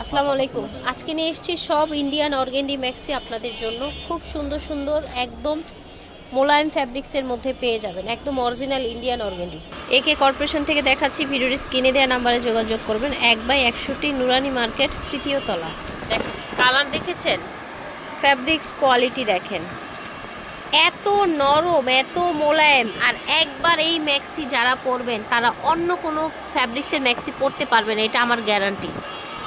আসসালামু আলাইকুম। আজকে নিয়ে এসেছি সব ইন্ডিয়ান অর্গেন্ডি ম্যাক্সি আপনাদের জন্য। খুব সুন্দর সুন্দর, একদম মোলায়েম ফ্যাব্রিক্সের মধ্যে পেয়ে যাবেন। একদম অরিজিনাল ইন্ডিয়ান অর্গেন্ডি একে কর্পোরেশন থেকে দেখাচ্ছি ভিডিওর স্ক্রিনে দেওয়া নাম্বারে যোগাযোগ করবেন। এক বাই একষট্টি নুরানি মার্কেট, তৃতীয় তলা। কালার দেখেছেন? ফ্যাব্রিক্স কোয়ালিটি দেখেন। এত নরম, এত মোলায়েম। আর একবার এই ম্যাক্সি যারা পরবেন, তারা অন্য কোনো ফ্যাব্রিক্সের ম্যাক্সি পরতে পারবেন, এটা আমার গ্যারান্টি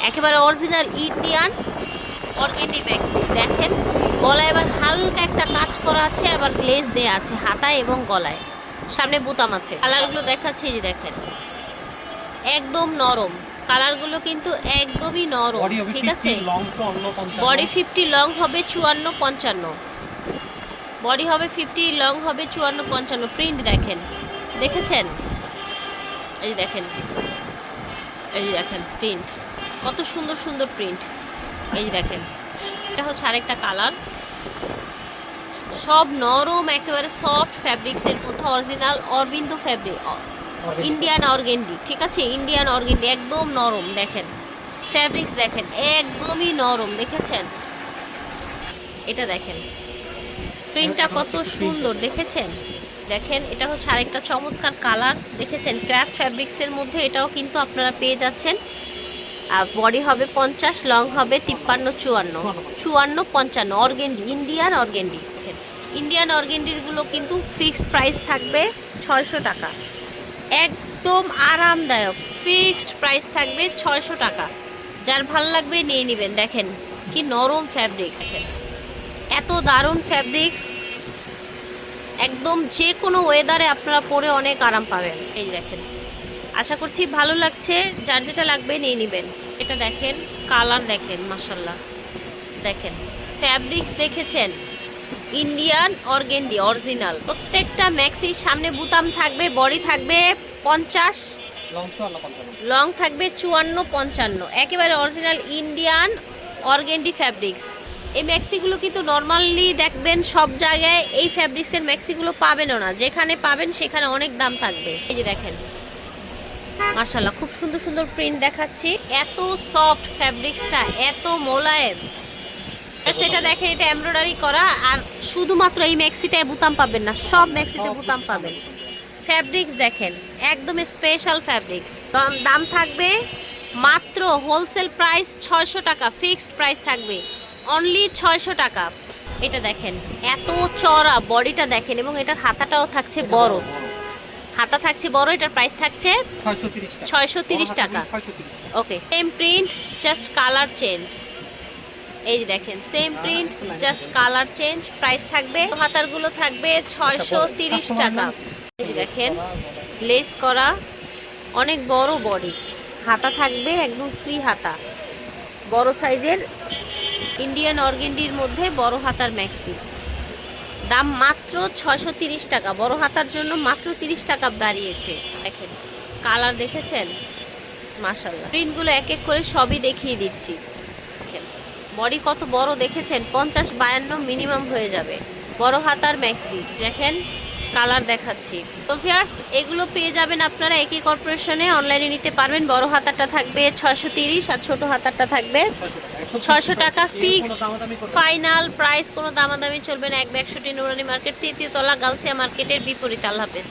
একেবারে অরিজিনাল ইন্ডিয়ান অর্গেন্ডি ম্যাক্সি দেখেন গলায় এবার হালকা একটা কাজ করা আছে আবার গ্লেজ দেয়া আছে হাতায় এবং গলায়। সামনে বোতাম আছে। কালারগুলো দেখাচ্ছি যে দেখেন। একদম নরম। কালারগুলো কিন্তু একদমই নরম ঠিক আছে? 50 লং তো অন্য পঞ্চান্ন। বডি ফিফটি লং হবে চুয়ান্ন পঞ্চান্ন। বডি হবে ফিফটি লং হবে চুয়ান্ন পঞ্চান্ন। প্রিন্ট দেখেন। দেখেছেন? এই দেখেন। এই দেখেন প্রিন্ট কত সুন্দর সুন্দর প্রিন্ট এই দেখেন এটা হচ্ছে আরেকটা কালার সব নরম একেবারে সফট ফ্যাব্রিক্সের মধ্যে original Arvind fabric Indian organdie ঠিক আছে? ইন্ডিয়ান অর্গেন্ডি একদম নরম দেখেন। ফ্যাব্রিক্স দেখেন একদমই নরম দেখেছেন? এটা দেখেন। প্রিন্টটা কত সুন্দর দেখেছেন? দেখেন এটা হচ্ছে আরেকটা চমৎকার কালার দেখেছেন? ক্র্যাফট ফ্যাব্রিক্সের মধ্যে এটাও কিন্তু আপনারা পেয়ে যাচ্ছেন। আর বডি হবে পঞ্চাশ, লং হবে তিপ্পান্ন, চুয়ান্ন। চুয়ান্ন, পঞ্চান্ন। Organdy, Indian organdy. ইন্ডিয়ান অর্গেন্ডিগুলো কিন্তু ফিক্সড প্রাইস থাকবে ছয়শো টাকা। একদম আরামদায়ক, ফিক্সড প্রাইস থাকবে ছয়শো টাকা। যার ভালো লাগবে নিয়ে নেবেন। দেখেন, কি নরম ফ্যাব্রিক্স। এত দারুণ ফ্যাব্রিক্স। একদম যে কোনো ওয়েদারে আপনারা পরে অনেক আরাম পাবেন। এই দেখেন। আশা করছি ভালো লাগছে। যার যেটা লাগবে নিয়ে নেবেন। এটা দেখেন কালার দেখেন মাসাল্লাহ দেখেন ফ্যাব্রিক্স দেখেছেন? ইন্ডিয়ান অর্গেন্ডি অরিজিনাল প্রত্যেকটা ম্যাক্সির সামনে বুতাম থাকবে বডি থাকবে পঞ্চাশ। লং থাকবে চুয়ান্ন পঞ্চান্ন। একেবারে অরিজিনাল ইন্ডিয়ান অর্গেন্ডি ফ্যাব্রিক্স এই ম্যাক্সিগুলো কিন্তু নর্মালি দেখবেন সব জায়গায় এই ফ্যাব্রিক্সের ম্যাক্সিগুলো পাবেনও না। যেখানে পাবেন সেখানে অনেক দাম থাকবে। এই যে দেখেন মাশাল্লাহ খুব সুন্দর সুন্দর প্রিন্ট দেখাচ্ছি। এত সফট ফ্যাব্রিক্সটা এত মোলায়েম। সেটা দেখেন এটা এমব্রয়ডারি করা আর শুধুমাত্র এই ম্যাক্সিটায় বুতাম পাবেন না সব ম্যাক্সিতে বুতাম পাবেন। ফ্যাব্রিক্স দেখেন একদম স্পেশাল ফ্যাব্রিক্স দাম থাকবে মাত্র হোলসেল প্রাইস ছয়শো টাকা ফিক্সড প্রাইস থাকবে অনলি ছয়শো টাকা। এটা দেখেন এত চড়া বডিটা দেখেন এবং এটার হাতাটাও থাকছে বড়। হাতা থাকছে বড় এটার প্রাইস থাকছে ছয়শো তিরিশ টাকা। Okay same print just colour change এই যে দেখেন same print just colour change price থাকবে হাতারগুলো থাকবে ছয়শো তিরিশ টাকা। এই যে দেখেন লেস করা অনেক বড় বডি হাতা থাকবে একদম ফ্রি হাতা। বড় সাইজের ইন্ডিয়ান অর্গেন্ডির মধ্যে বড় হাতার ম্যাক্সি দাম মাত্র ছয়শো তিরিশ টাকা। বড় হাতার জন্য মাত্র তিরিশ টাকা দাঁড়িয়েছে। দেখেন, কালার দেখেছেন? মাশাল্লাহ প্রিন্টগুলো এক এক করে সবই দেখিয়ে দিচ্ছি। বডি কত বড় দেখেছেন? পঞ্চাশ বায়ান্ন মিনিমাম হয়ে যাবে। বড় হাতার ম্যাক্সি। দেখেন, কালার দেখাচ্ছি। তো ভিয়ার্স এগুলো পেয়ে যাবেন আপনারা একই কর্পোরেশনে। অনলাইনে নিতে পারবেন। বড় হাতারটা থাকবে ছয়শো তিরিশ আর ছোট হাতারটা থাকবে ছয়শো টাকা ফিক্সড ফাইনাল প্রাইস কোনো দামাদামি চলবে না। এক একশোটি নুরানি মার্কেট, তৃতীয় তলা গাউসিয়া মার্কেটের বিপরীত, আল্লাহ হাফেজ।